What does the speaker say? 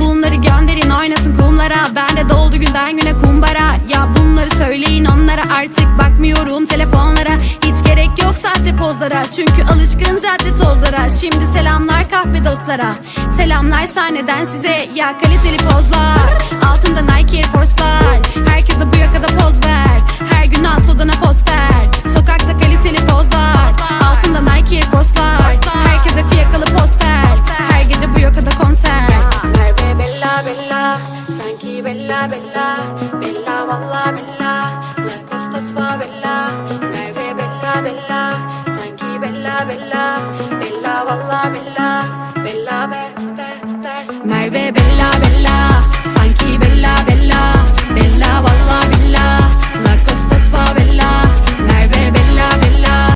Bunları gönderin oynasın kumlara. Ben de doldu günden güne kumbara. Ya bunları söyleyin onlara. Artık bakmıyorum telefonlara. Hiç gerek yok sahte pozlara. Çünkü alışkın cadde tozlara. Şimdi selamlar kahve dostlara. Selamlar sahneden size. Ya kaliteli pozlar. Altında Nike Air Force'lar. Herkese bu yakada poz ver. Her gün al sodana poster bella Sanki bella bella Bella valla bella. La Lacoste asfa bella Merve bella bella. Sanki bella bella Bella valla bella. Bella be be be Merve